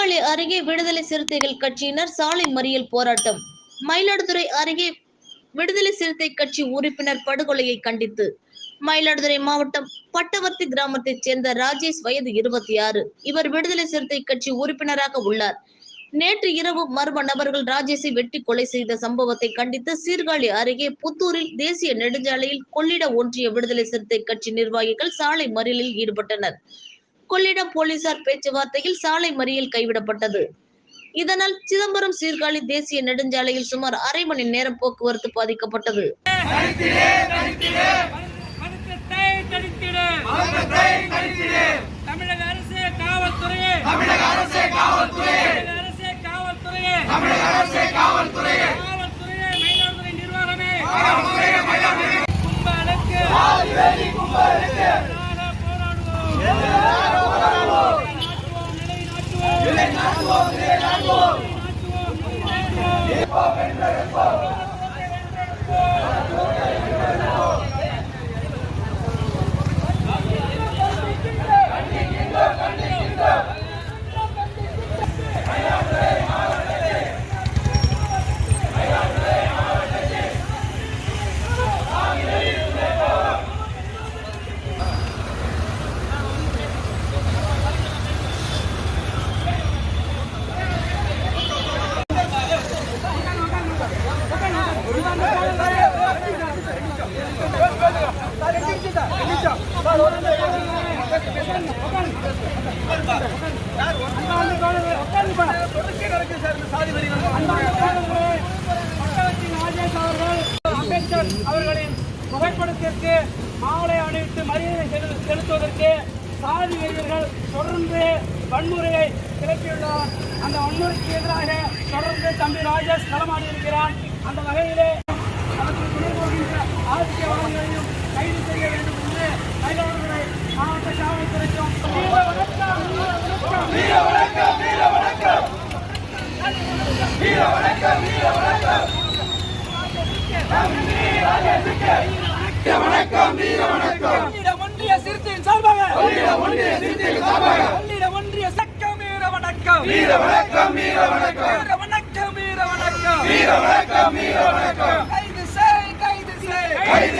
திருநெல்வேலி அருகே விடுதலை சிறுத்தைகள் கட்சியினர் சாலை மறியல் போராட்டம். மயிலாடுதுறை அருகே விடுதலை சிறுத்தை கட்சி உறுப்பினர் படுகொலையை கண்டித்து. மயிலாடுதுறை மாவட்டம் பட்டவர்த்தி கிராமத்தைச் சேர்ந்த ராஜேஷ் வயது இருபத்தி ஆறு. இவர் விடுதலை சிறுத்தை கட்சி உறுப்பினராக உள்ளார். நேற்று இரவு மர்ம நபர்கள் ராஜேஷை வெட்டி கொலை செய்த சம்பவத்தை கண்டித்து சீர்காழி அருகே புத்தூரில் தேசிய நெடுஞ்சாலையில் கொள்ளிட ஒன்றிய விடுதலை சிறுத்தை கட்சி நிர்வாகிகள் சாலை மறியலில் ஈடுபட்டனர். கொள்ளிடம் போலீசார் பேச்சுவார்த்தையில் சாலை மறியல் கைவிடப்பட்டது. இதனால் சிதம்பரம் சீர்காழி தேசிய நெடுஞ்சாலையில் சுமார் அரை மணி நேரம் போக்குவரத்து பாதிக்கப்பட்டது. தமிழக அரசு காவல்துறையே தமிழக அரசு காவல்துறையே தமிழக அரசு காவல்துறையே. கும்பலுக்கு போராடுவோம் பட்டவர்த்தி அம்பேத்கர் அவர்களின் புகைப்படத்திற்கு மாலை அணிவித்து மரியாதை செலு- செலுத்துவதற்கு சாதி வெறியர்கள் தொடர்ந்து வன்முறையை கிளப்பியுள்ளார் அந்த வன்முறைக்கு எதிராக தொடர்ந்து தம்பி ராஜேஷ் களமாடி இருக்கிறான் அந்த வகையிலே வணக்கம் வீர வணக்கம் ஒன்றிய சிறுத்தையின் சார்பாக ஒன்றிய சிறுத்தையின் சார்பாக ஒன்றிய சக்கம் வீர வணக்கம் வீர வணக்கம் வீர வணக்கம் வீர வணக்கம் வீர வணக்கம் வீர வணக்கம் வீர வணக்கம் கைது செய் கைது செய் கைது